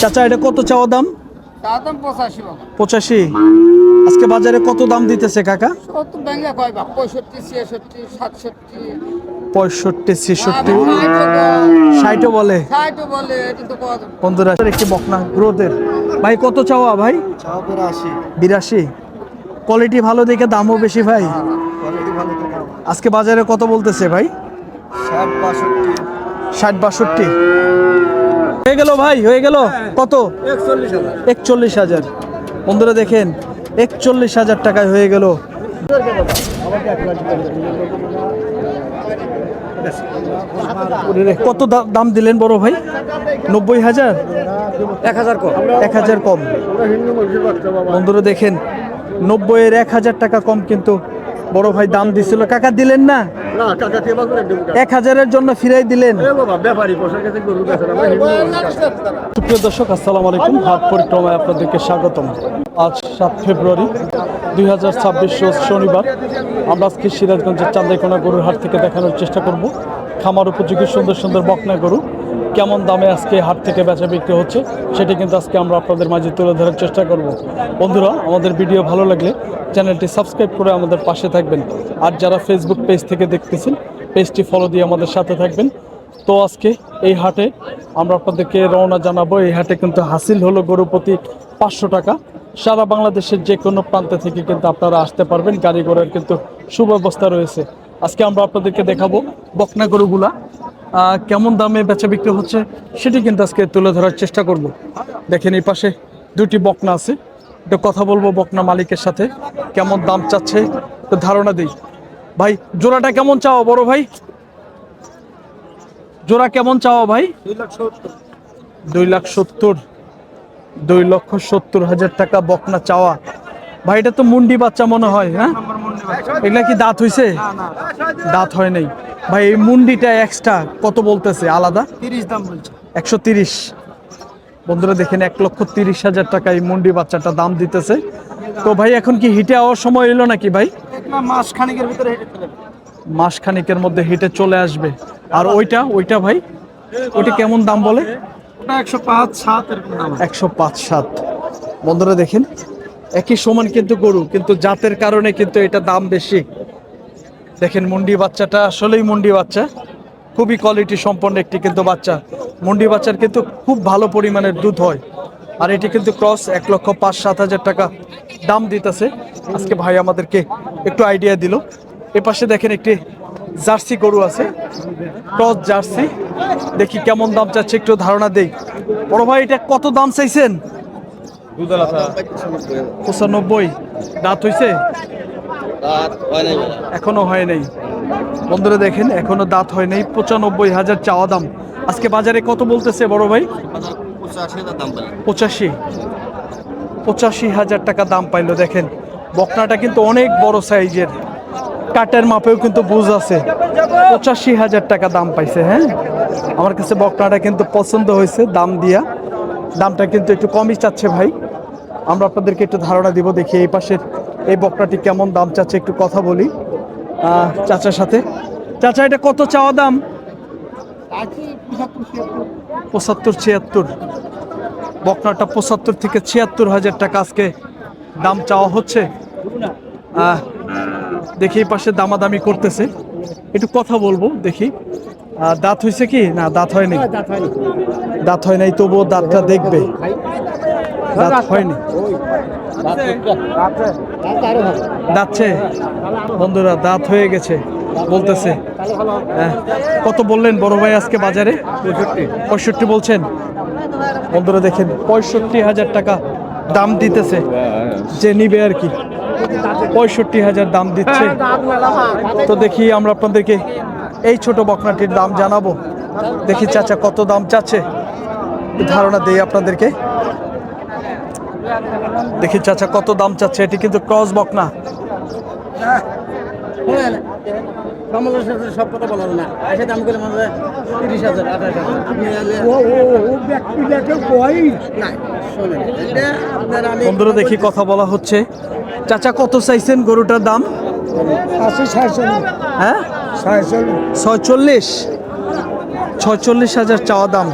চাচা এটা কত চাওয়া দাম? পঁচাশি আজকে বাজারে কত দাম দিতেছে কাকা? পঁয়ষট্টি ছেষট্টি। ষাটও বলে। বন্ধুরা একটি বকনা গ্রোথের ভাই কত চাওয়া ভাই? বিরাশি। কোয়ালিটি ভালো দেখে দামও বেশি ভাই। দাও আজকে বাজারে কত বলতেছে ভাই? ষাট বাষট্টি। ষাট বাষট্টি। হয়ে গেল ভাই হয়ে গেল। কত? একচল্লিশ হাজার। বন্ধুরা দেখেন একচল্লিশ হাজার টাকায় হয়ে গেল। কত দাম দিলেন বড় ভাই? নব্বই হাজার? এক হাজার কম। এক হাজার কম। বন্ধুরা দেখেন নব্বইয়ের এক হাজার টাকা কম কিন্তু বড় ভাই দাম দিছিল। কাকা দিলেন না? না কাকা কে বাজারে দেবো এক হাজারের জন্য ফিরাই দিলেন। সুপ্রিয় দর্শক আসসালাম আলাইকুম। হাট পরিক্রমায় আপনাদেরকে স্বাগতম। আজ সাত ফেব্রুয়ারি দুই হাজার ছাব্বিশ শনিবার। আমরা আজকে সিরাজগঞ্জের চান্দাইকোনা গরুর হাট থেকে দেখানোর চেষ্টা করব। খামার উপযোগী সুন্দর সুন্দর বকনা গরু। কেমন দামে আজকে হাট থেকে বেচা বিক্রি হচ্ছে, সেটি কিন্তু আজকে আমরা আপনাদের মাঝে তুলে ধরার চেষ্টা করব। বন্ধুরা, আমাদের ভিডিও ভালো লাগলে চ্যানেলটি সাবস্ক্রাইব করে আমাদের পাশে থাকবেন। আর যারা ফেসবুক পেজ থেকে দেখতেছেন পেজটি ফলো দিয়ে আমাদের সাথে থাকবেন। তো আজকে এই হাটে আমরা আপনাদেরকে রওনা জানাব। এই হাটে কিন্তু হাসিল হলো গরু প্রতি পাঁচশো টাকা। সারা বাংলাদেশের যে কোনো প্রান্ত থেকে কিন্তু আপনারা আসতে পারবেন। গাড়ি ঘোড়ার কিন্তু সুব্যবস্থা রয়েছে। আজকে আমরা আপনাদেরকে দেখাবো বকনা গরুগুলা। কেমন দামে বেচা বিক্রি হচ্ছে সেটি কিন্তু আজকে তুলে ধরার চেষ্টা করব। দেখেন এই পাশে দুটি বকনা আছে। একটু কথা বলব বকনা মালিকের সাথে, কেমন দাম চাচ্ছে একটু ধারণা দিই। ভাই, জোড়াটা কেমন চাও বড় ভাই? জোড়া কেমন চাওয়া ভাই? দুই লাখ সত্তর। দুই লক্ষ সত্তর হাজার টাকা বকনা চাওয়া। ভাই, এটা তো মুন্ডি বাচ্চা মনে হয় হ্যাঁ? এগুলা কি দাঁত হইছে? দাঁত হয় নাই। ভাই এই মুন্ডিটা এক্সট্রা কত বলতেছে? আলাদা? তিরিশ দাম বলছে। একশো তিরিশ। বন্ধুরা দেখেন এক লক্ষ তিরিশ হাজার টাকা এই মুন্ডি বাচ্চাটা দাম দিতেছে। তো ভাই এখন কি হিটে হওয়ার সময় এলো নাকি ভাই? মাস খানিকের ভিতরে মাস খানিকের মধ্যে হিটে চলে আসবে। আর ওইটা ওইটা ভাই? ওইটা কেমন দাম বলে। একশো পাঁচ সাত। বন্ধুরা দেখেন। একই সমান কিন্তু গরু, কিন্তু জাতের কারণে কিন্তু এটা দাম বেশি। দেখেন মুন্ডি বাচ্চাটা আসলেই মুন্ডি বাচ্চা। খুবই কোয়ালিটি সম্পন্ন একটি কিন্তু বাচ্চা। মুন্ডি বাচ্চার কিন্তু খুব ভালো পরিমাণের দুধ হয়। আর এটি কিন্তু ক্রস এক লক্ষ পাঁচ, সাত হাজার টাকা দাম দিতেছে। আজকে ভাই আমাদেরকে একটু আইডিয়া দিল। এ পাশে দেখেন একটি জার্সি গরু আছে। Cross jersey. দেখি কেমন দাম চাচ্ছে, একটু ধারণা দেই। বড় ভাই, এটা কত দাম চাইছেন? পঁচানব্বই। দাঁত হইছে? এখনও হয় নাই। বন্ধুরা দেখেন এখনও দাঁত হয় নাই। পঁচানব্বই হাজার চাওয়া দাম। আজকে বাজারে কত বলতেছে বড় ভাই? পঁচাশি পঁচাশি। হাজার টাকা দাম পাইলো দেখেন। বকনাটা কিন্তু অনেক বড় সাইজের। কাটের মাপেও কিন্তু বুঝ আছে। পঁচাশি হাজার টাকা দাম পাইছে হ্যাঁ? আমার কাছে বকনাটা কিন্তু পছন্দ হয়েছে দাম দিয়া। দামটা কিন্তু একটু কমই চাচ্ছে ভাই। আমরা আপনাদেরকে একটু ধারণা দিব দেখি এই পাশের এই বকনাটি কেমন দাম চাচ্ছে একটু কথা বলি। চাচার সাথে। চাচা এটা কত চাওয়া দাম? পঁচাত্তর ছিয়াত্তর। বকনাটা পঁচাত্তর থেকে ছিয়াত্তর হাজার টাকা আজকে দাম চাওয়া হচ্ছে। দেখি এই পাশে দামাদামি করতেছে। একটু কথা বলব দেখি। দাঁত হয়েছে কি? না দাঁত হয়নি। দাঁত হয় নাই তবুও দাঁতটা দেখবে। দাঁত হয়নি। দাঁতছে। বন্ধুরা, দাঁত হয়ে গেছে, বলতেছে। হ্যাঁ। কত বললেন বড় ভাই আজকে বাজারে? পঁয়ষট্টি বলছেন। বন্ধুরা দেখেন, পঁয়ষট্টি হাজার টাকা দাম দিতেছে। যে নিবে আর কি। পঁয়ষট্টি হাজার দাম দিচ্ছে। তো দেখি আমরা আপনাদেরকে এই ছোট বকনাটির দাম জানাব। দেখি চাচা কত দাম চাচ্ছে। ধারণা দেই আপনাদেরকে। দেখি চাচা কত দাম চাচ্ছে এটি কিন্তু ক্রস আমাদের সাথে সব কথা বলা না। এসে দাম করে মানে তিরিশ হাজার আঠাশ হাজার আপনি এলে- না, শোনেন, এটা আপনার আমি বন্ধুরা দেখি কথা বলা হচ্ছে। চাচা কত চাইছেন গরুটার দাম? হ্যাঁ? ছয়চল্লিশ। ছয়চল্লিশ হাজার চাওয়া দাম।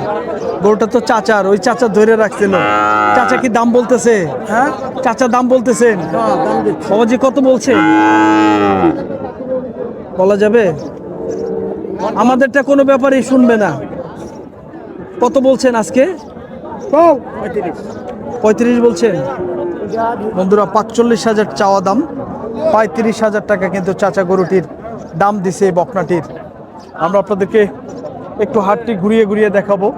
গরুটা তো চাচার ওই চাচা ধরে রাখছিল। চাচা কি দাম বলতেছে? হ্যাঁ? চাচা দাম বলতেছেন বাবাজি কত বলছেন বলা যাবে? আমাদেরটা কোনো ব্যাপারেই শুনবে না। কত বলছেন আজকে? পঁয়ত্রিশ পঁয়ত্রিশ বলছেন। বন্ধুরা পাঁচচল্লিশ হাজার চাওয়া দাম। পঁয়ত্রিশ হাজার টাকা কিন্তু চাচা গরুটির দাম দিছে বকনাটির। আমরা আপনাদেরকে একটু হাটটি ঘুরিয়ে ঘুরিয়ে দেখাবো।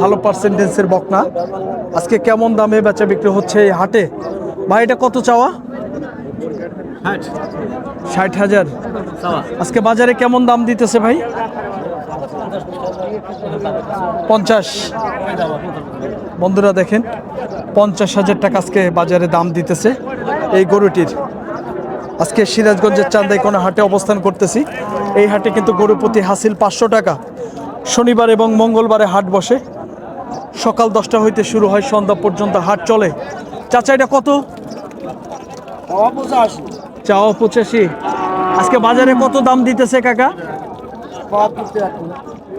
ভালো পার্সেন্টেন্সের বকনা। আজকে কেমন দামে বেচা বিক্রি হচ্ছে এই হাটে? ভাই এটা কত চাওয়া? ষাট। হাজার। আজকে বাজারে কেমন দাম দিতেছে ভাই? পঞ্চাশ। বন্ধুরা দেখেন পঞ্চাশ হাজার টাকা আজকে বাজারে দাম দিতেছে এই গরুটির। আজকে সিরাজগঞ্জের চান্দাই কোনো হাটে অবস্থান করতেছি। এই হাটে কিন্তু গরু প্রতি হাসিল পাঁচশো টাকা। শনিবার এবং মঙ্গলবারে হাট বসে। সকাল দশটা হইতে শুরু হয় সন্ধ্যা পর্যন্ত হাট চলে। চাচা এটা কত? চাও পঁচাশি। আজকে বাজারে কত দাম দিতেছে কাকা?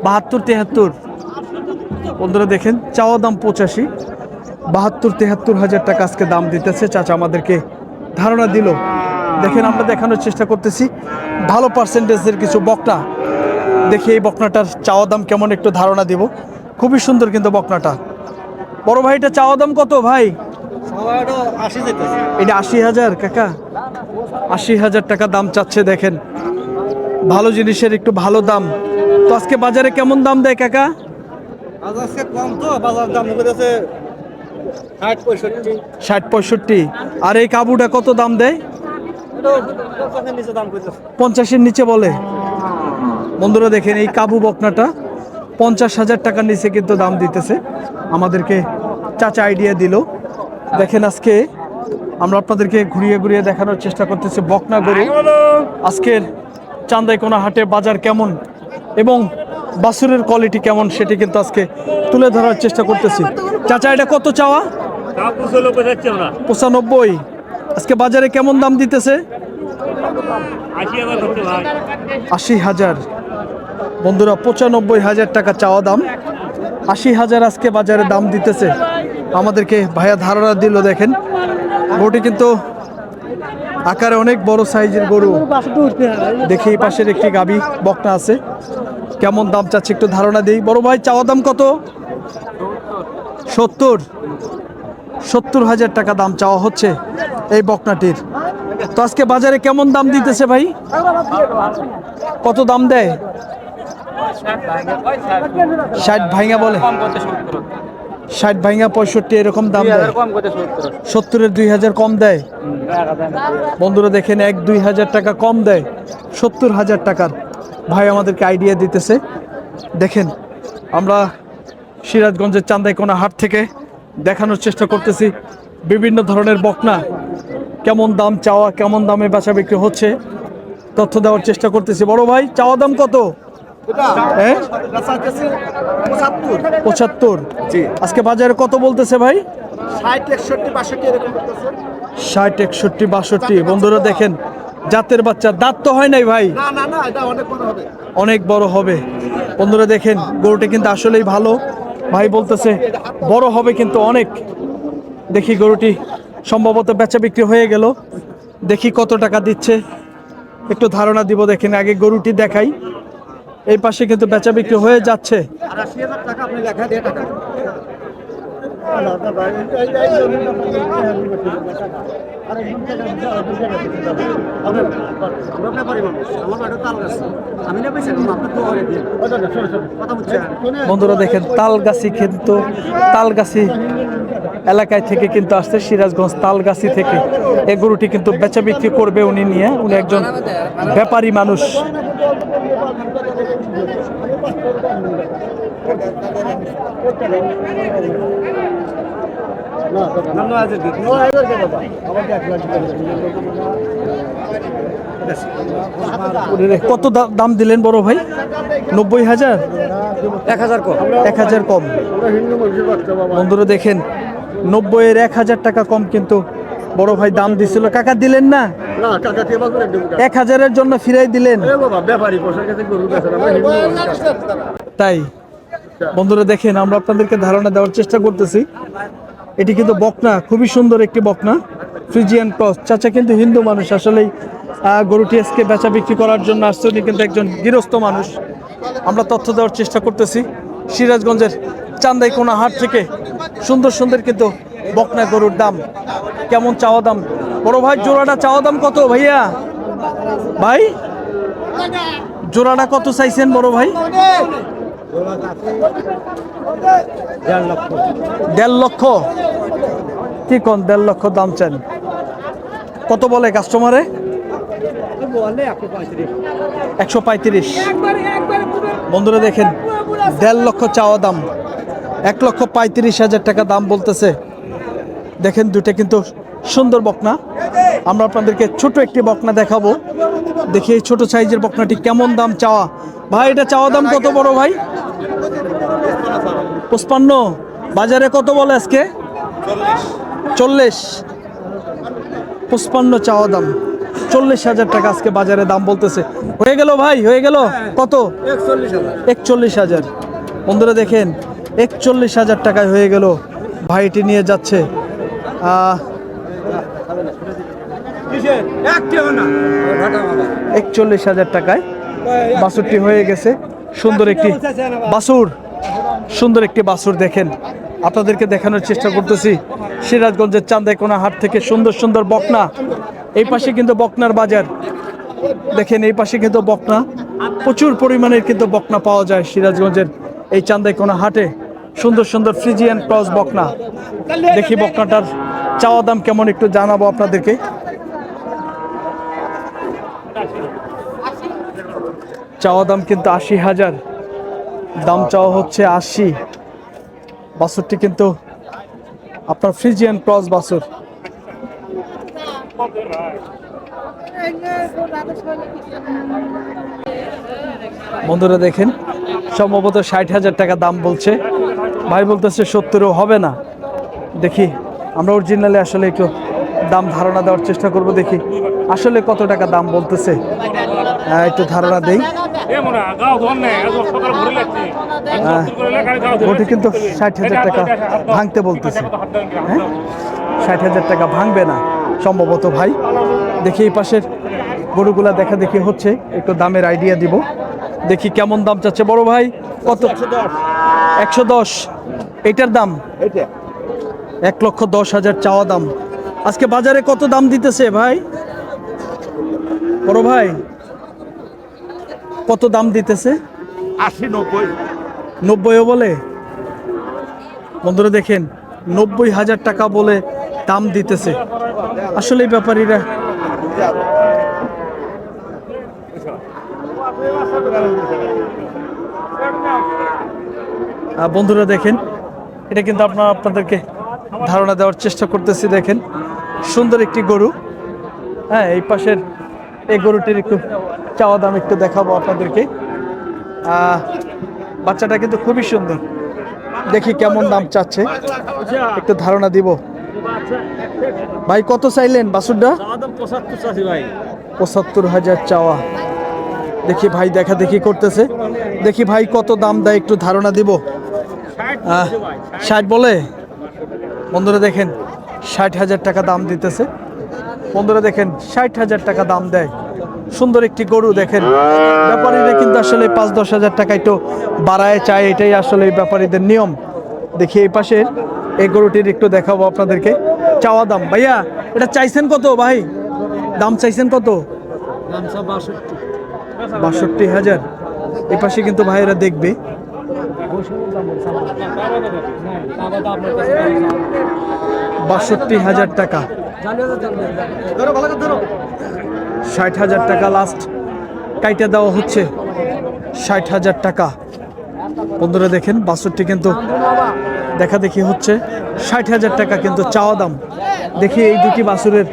বাহাত্তর তেহাত্তর বন্ধুরা দেখেন চাওয়া দাম পঁচাশি। বাহাত্তর তেহাত্তর হাজার টাকা আজকে দাম দিতেছে। চাচা আমাদেরকে ধারণা দিল। দেখেন আমরা দেখানোর চেষ্টা করতেছি। ভালো পার্সেন্টেজের কিছু বকনা দেখি এই বকনাটার চাওয়া দাম কেমন একটু ধারণা দিব। খুবই সুন্দর কিন্তু বকনাটা। বড় ভাই, এটা চাওয়া দাম কত ভাই? এটা আশি হাজার, কাকা। আশি হাজার টাকা দাম চাচ্ছে, দেখেন। ভালো জিনিসের একটু ভালো দাম। তো আজকে বাজারে কেমন দাম দেয়, কাকা? কম তো ষাট পঁয়ষট্টি। আর এই কাবুটা কত দাম দেয়? পঞ্চাশের নিচে বলে। বন্ধুরা দেখেন, এই কাবু বকনাটা পঞ্চাশ হাজার টাকার নিচে কিন্তু দাম দিতেছে। আমাদেরকে চাচা আইডিয়া দিল। দেখেন আজকে আমরা আপনাদেরকে ঘুরিয়ে ঘুরিয়ে দেখানোর চেষ্টা করতেছি বকনা গরু। আজকের চান্দাইকোনা হাটে বাজার কেমন এবং বাসুরের কোয়ালিটি কেমন সেটি কিন্তু আজকে তুলে ধরার চেষ্টা করতেছি। চাচা, এটা কত চাওয়া? পঁচানব্বই। আজকে বাজারে কেমন দাম দিতেছে? আশি হাজার। বন্ধুরা, পঁচানব্বই হাজার টাকা চাওয়া দাম। আশি হাজার আজকে বাজারে দাম দিতেছে। আমাদেরকে ভাইয়া ধারণা দিল, দেখেন। গরুটি কিন্তু আকারে অনেক বড় সাইজের গরু। দেখি এই পাশের একটি গাবি, বকনা আছে। কেমন দাম চাচ্ছে একটু ধারণা দিই। বড় ভাই, চাওয়া দাম কত? সত্তর। সত্তর হাজার টাকা দাম চাওয়া হচ্ছে এই বকনাটির। তো আজকে বাজারে কেমন দাম দিতেছে ভাই? কত দাম দেয়? ষাট ভাইঙ্গা বলে? ষাট ভাইঙ্গা পঁয়ষট্টি, এরকম দাম দেয়? সত্তরের দুই হাজার কম দেয়? বন্ধুরা দেখেন, এক দুই হাজার টাকা কম দেয়। সত্তর হাজার টাকার ভাই আমাদেরকে আইডিয়া দিতেছে। দেখেন, আমরা সিরাজগঞ্জের চান্দাইকোনা হাট থেকে দেখানোর চেষ্টা করতেছি। বিভিন্ন ধরনের বকনা, কেমন দাম চাওয়া, কেমন দামে বেচা বিক্রি হচ্ছে, তথ্য দেওয়ার চেষ্টা করতেছি। বড় ভাই, চাওয়া দাম কত? পঁচাত্তর। আজকে বাজারে কত বলতেছে ভাই? ষাট একষট্টি বাষট্টি বন্ধুরা দেখেন জাতের বাচ্চা। দাঁত তো হয় নাই ভাই। অনেক বড় হবে। বন্ধুরা দেখেন গরুটা কিন্তু আসলেই ভালো। ভাই বলতেছে বড় হবে কিন্তু অনেক। দেখি গরুটি সম্ভবত বেচা বিক্রি হয়ে গেল। দেখি কত টাকা দিচ্ছে। একটু ধারণা দিব দেখেন আগে গরুটি দেখাই। এই পাশে কিন্তু বেচা বিক্রি হয়ে যাচ্ছে। বন্ধুরা দেখেন, তালগাছি কিন্তু তালগাছি এলাকায় থেকে কিন্তু আসছে, সিরাজগঞ্জ তালগাছি থেকে। এই গরুটি কিন্তু বেচা বিক্রি করবে উনি নিয়ে। উনি একজন ব্যাপারী মানুষ। কত দাম দিলেন বড় ভাই? নব্বই হাজার? এক হাজার কম। এক হাজার কম। বন্ধুরা দেখেন নব্বইয়ের এক হাজার টাকা কম কিন্তু বড় ভাই দাম দিছিল। কাকা দিলেন না? এক হাজারের জন্য ফিরাই দিলেন। তাই? বন্ধুরা দেখেন আমরা আপনাদেরকে ধারণা দেওয়ার চেষ্টা করতেছি। এটি কিন্তু বকনা খুবই সুন্দর একটি বকনা ফ্রিজিয়ান ক্রস। চাচা কিন্তু হিন্দু মানুষ আসলেই আহ, গরুটি আজকে বেচা বিক্রি করার জন্য আসছে উনি কিন্তু একজন গৃহস্থ মানুষ। আমরা তথ্য দেওয়ার চেষ্টা করতেছি। সিরাজগঞ্জের চান্দাই কোনা হাট থেকে সুন্দর সুন্দর কিন্তু বকনা গরুর দাম কেমন চাওয়া দাম? বড় ভাই, জোড়াটা চাওয়া দাম কত ভাইয়া? ভাই, জোড়াটা কত চাইছেন বড় ভাই? দেড় লক্ষ। কি কোন দেড় লক্ষ দাম চান? কত বলে কাস্টমারে একশো পঁয়ত্রিশ। বন্ধুরা দেখেন, দেড় লক্ষ চাওয়া দাম। এক লক্ষ পঁয়ত্রিশ হাজার টাকা দাম বলতেছে। দেখেন দুইটা কিন্তু সুন্দর বকনা। আমরা আপনাদেরকে ছোট একটি বকনা দেখাবো। দেখি এই ছোট সাইজের বকনাটি কেমন দাম চাওয়া। ভাই, এটা চাওয়া দাম কত বড় ভাই? পুষ্পান্ন বাজারে কত বলে আজকে? চল্লিশ। পুষ্পান্ন চাওয়া দাম। চল্লিশ হাজার টাকা আজকে বাজারে দাম বলতেছে। হয়ে গেল ভাই, হয়ে গেল। কত? একচল্লিশ হাজার। বন্ধুরা দেখেন, একচল্লিশ হাজার টাকায় হয়ে গেল। ভাইটি নিয়ে যাচ্ছে। একচল্লিশ হাজার টাকায় বাছুরটি হয়ে গেছে। সুন্দর একটি বাছুর সুন্দর একটি বাছুর দেখেন। আপনাদেরকে দেখানোর চেষ্টা করতেছি। সিরাজগঞ্জের চান্দাইকোনা হাট থেকে সুন্দর সুন্দর বকনা। এই পাশে কিন্তু বকনার বাজার। দেখেন, এই পাশে কিন্তু বকনা। প্রচুর পরিমাণের কিন্তু বকনা পাওয়া যায় সিরাজগঞ্জের এই চান্দাইকোনা হাটে। সুন্দর সুন্দর ফ্রিজিয়ান ক্রস বকনা। দেখি বকনাটার চাওয়া দাম কেমন একটু জানাব আপনাদেরকে। চাওয়া দাম কিন্তু আশি হাজার, দাম চাওয়া হচ্ছে আশি। বাছুরটি কিন্তু আপনার ফ্রিজিয়ান ক্রস বাছুর বন্ধুরা দেখেন, সম্ভবত ষাট হাজার টাকা দাম বলছে। ভাই বলতেছে সত্তরও হবে না। দেখি আমরা অরিজিনালি আসলে একটু দাম ধারণা দেওয়ার চেষ্টা করব দেখি আসলে কত টাকা দাম বলতেছে। আহ, একটু ধারণা দেই। ওটি কিন্তু ষাট হাজার টাকা ভাঙতে বলতেছে। হ্যাঁ ষাট হাজার টাকা ভাঙবে না সম্ভবত ভাই। দেখি এই পাশের গরুগুলা দেখা দেখি হচ্ছে একটু দামের আইডিয়া দিব। দেখি কেমন দাম চাচ্ছে বড় ভাই কত? একশো দশ। এটার দাম? এক লক্ষ দশ হাজার চাওয়া দাম। আজকে বাজারে কত দাম দিতেছে ভাই? বড় ভাই কত দাম দিতেছে? আশি নব্বই। নব্বইও বলে? বন্ধুরা দেখেন নব্বই হাজার টাকা বলে দাম দিতেছে। আসলে ব্যাপারীরা বন্ধুরা দেখেন, এটা কিন্তু আপনার আপনাদেরকে ধারণা দেওয়ার চেষ্টা করতেছি, দেখেন। সুন্দর একটি গরু। হ্যাঁ এই পাশের এই গরুটির একটু চাওয়া দাম একটু দেখাবো আপনাদেরকে। বাচ্চাটা কিন্তু খুবই সুন্দর। দেখি কেমন দাম চাচ্ছে। একটু ধারণা দিব। ভাই, কত চাইলেন বাসুরটা পঁচাত্তর হাজার চাওয়া। দেখি ভাই, দেখা দেখি করতেছে। দেখি ভাই, কত দাম দেয় একটু ধারণা দিব। ষাট বলে? বন্ধুরা দেখেন ষাট হাজার টাকা দাম দিতেছে। বন্ধুরা দেখেন ষাট হাজার টাকা দাম দেয়। সুন্দর একটি গরু দেখেন। ব্যাপারীরা কিন্তু আসলে পাঁচ দশ হাজার টাকা একটু বাড়ায় চায় এটাই আসলে ব্যাপারীদের নিয়ম। দেখি এই পাশের এই গরুটির একটু দেখাবো আপনাদেরকে। চাওয়া দাম। ভাইয়া এটা চাইছেন কত ভাই? দাম চাইছেন কত? বাষট্টি। হাজার। এই পাশে কিন্তু ভাইয়েরা দেখবে। বাষট্টি হাজার টাকা। ষাট হাজার টাকা লাস্ট কাইটা দেওয়া হচ্ছে ষাট হাজার টাকা। বন্ধুরা দেখেন বাছুরটি কিন্তু দেখা দেখি হচ্ছে। ষাট হাজার টাকা কিন্তু চাওয়া দাম। দেখি এই দুটি বাছুরের,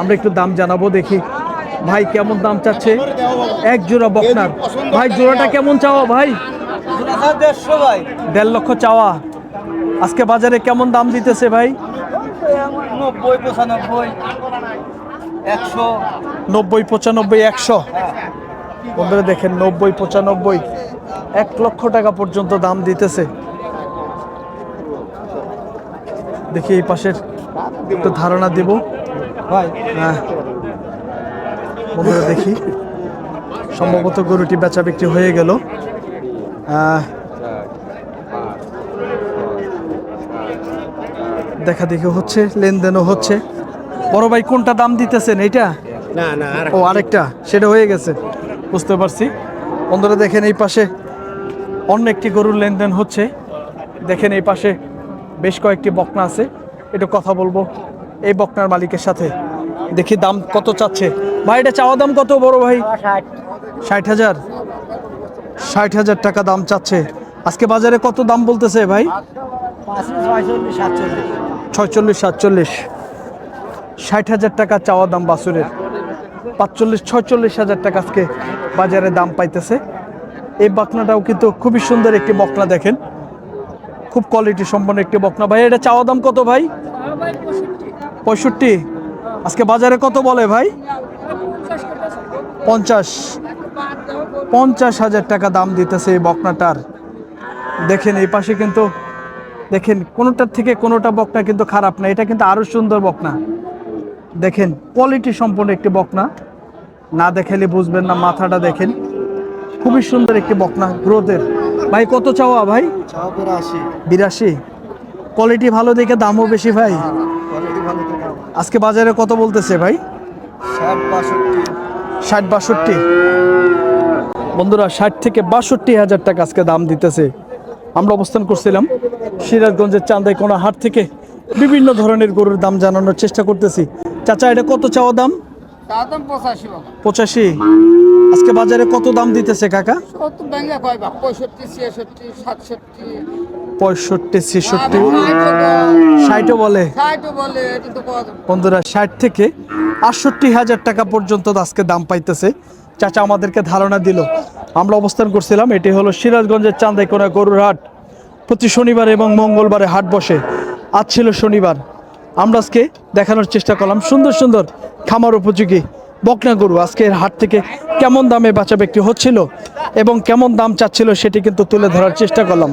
আমরা একটু দাম জানাব, দেখি। ভাই কেমন দাম চাচ্ছে? এক জোড়া বকনার। ভাই, জোড়াটা কেমন চাওয়া, ভাই? দেড় লক্ষ চাওয়া। আজকে বাজারে কেমন দাম দিতেছে ভাই? নব্বই পঁচানব্বই একশো। নব্বই পঁচানব্বই একশো। বন্ধুরা দেখেন নব্বই পঁচানব্বই এক লক্ষ টাকা পর্যন্ত দাম দিতেছে। দেখি এই পাশের একটু ধারণা দেব। ভাই। হ্যাঁ। বন্ধুরা দেখি। সম্ভবত গরুটি বেচা বিক্রি হয়ে গেল। দেখা দেখি হচ্ছে লেনদেনও হচ্ছে। বড় ভাই কোনটা দাম দিতেছেন? এইটা? না না ও আরেকটা। সেটা হয়ে গেছে। বুঝতে পারছি। বন্ধুরা দেখেন এই পাশে অন্য একটি গরুর লেনদেন হচ্ছে। দেখেন এই পাশে বেশ কয়েকটি বকনা আছে। একটু কথা বলব এই বকনার মালিকের সাথে। দেখি দাম কত চাচ্ছে। ভাই এটা চাওয়া দাম কত বড় ভাই? ষাট হাজার। ষাট হাজার টাকা দাম চাচ্ছে। আজকে বাজারে কত দাম বলতেছে ভাই? ছয়চল্লিশ, সাতচল্লিশ। ষাট হাজার টাকা চাওয়া দাম বাসুরের। পাঁচচল্লিশ, ছয়চল্লিশ হাজার টাকা আজকে বাজারে দাম পাইতেছে। এই বকনাটাও কিন্তু খুবই সুন্দর একটি বকনা দেখেন। খুব কোয়ালিটি সম্পন্ন একটি বকনা। ভাই, এটা চাওয়া দাম কত ভাই? পঁয়ষট্টি। আজকে বাজারে কত বলে ভাই? পঞ্চাশ। পঞ্চাশ হাজার টাকা দাম দিতেছে এই বকনাটার। দেখেন এই পাশে কিন্তু দেখেন কোনোটার থেকে কোনোটা বকনা কিন্তু খারাপ না এটা কিন্তু আরও সুন্দর বকনা। দেখেন কোয়ালিটি সম্পন্ন একটি বকনা। না দেখালে বুঝবেন না মাথাটা দেখেন। খুবই সুন্দর একটি বকনা গ্রোথের। ভাই কত চাওয়া ভাই? বিরাশি। কোয়ালিটি ভালো দেখে দামও বেশি ভাই। আজকে বাজারে কত বলতেছে ভাই? ষাট বাষট্টি। বন্ধুরা, ষাট থেকে বাষট্টি হাজার টাকা আজকে দাম দিতেছে। আমরা অবস্থান করছিলাম সিরাজগঞ্জের চান্দাই কোনা হাট থেকে। বিভিন্ন ধরনের গরুর দাম জানানোর চেষ্টা করতেছি। চাচা, এটা কত চাওয়া দাম? পঁচাশি। আজকে বাজারে কত দাম দিতেছে কাকা? পঁয়ষট্টি, ছেষট্টি। ষাটও বলে। বন্ধুরা, ষাট থেকে আটষট্টি হাজার টাকা পর্যন্ত আজকে দাম পাইতেছে। চাচা আমাদেরকে ধারণা দিল। আমরা অবস্থান করছিলাম, এটি হলো সিরাজগঞ্জের চান্দাইকোনা গরুর হাট। প্রতি শনিবার এবং মঙ্গলবারে হাট বসে। আজ ছিল শনিবার। আমরা আজকে দেখানোর চেষ্টা করলাম সুন্দর সুন্দর খামার উপযোগী বকনা গরু। আজকের হাট থেকে কেমন দামে বাঁচা বিক্রি হচ্ছিল এবং কেমন দাম চাচ্ছিল সেটি কিন্তু তুলে ধরার চেষ্টা করলাম।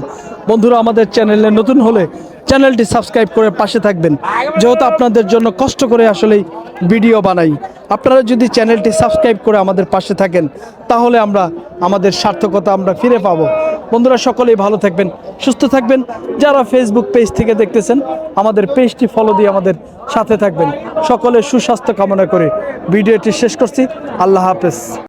বন্ধুরা, আমাদের চ্যানেলে নতুন হলে চ্যানেলটি সাবস্ক্রাইব করে পাশে থাকবেন। যেহেতু আপনাদের জন্য কষ্ট করে আসলেই ভিডিও বানাই, আপনারা যদি চ্যানেলটি সাবস্ক্রাইব করে আমাদের পাশে থাকেন, তাহলে আমরা আমাদের সার্থকতা আমরা ফিরে পাবো। বন্ধুরা, সকলেই ভালো থাকবেন, সুস্থ থাকবেন। যারা ফেসবুক পেজ থেকে দেখতেছেন, আমাদের পেজটি ফলো দিয়ে আমাদের সাথে থাকবেন। সকলের সুস্বাস্থ্য কামনা করে ভিডিওটি শেষ করছি। আল্লাহ হাফেজ।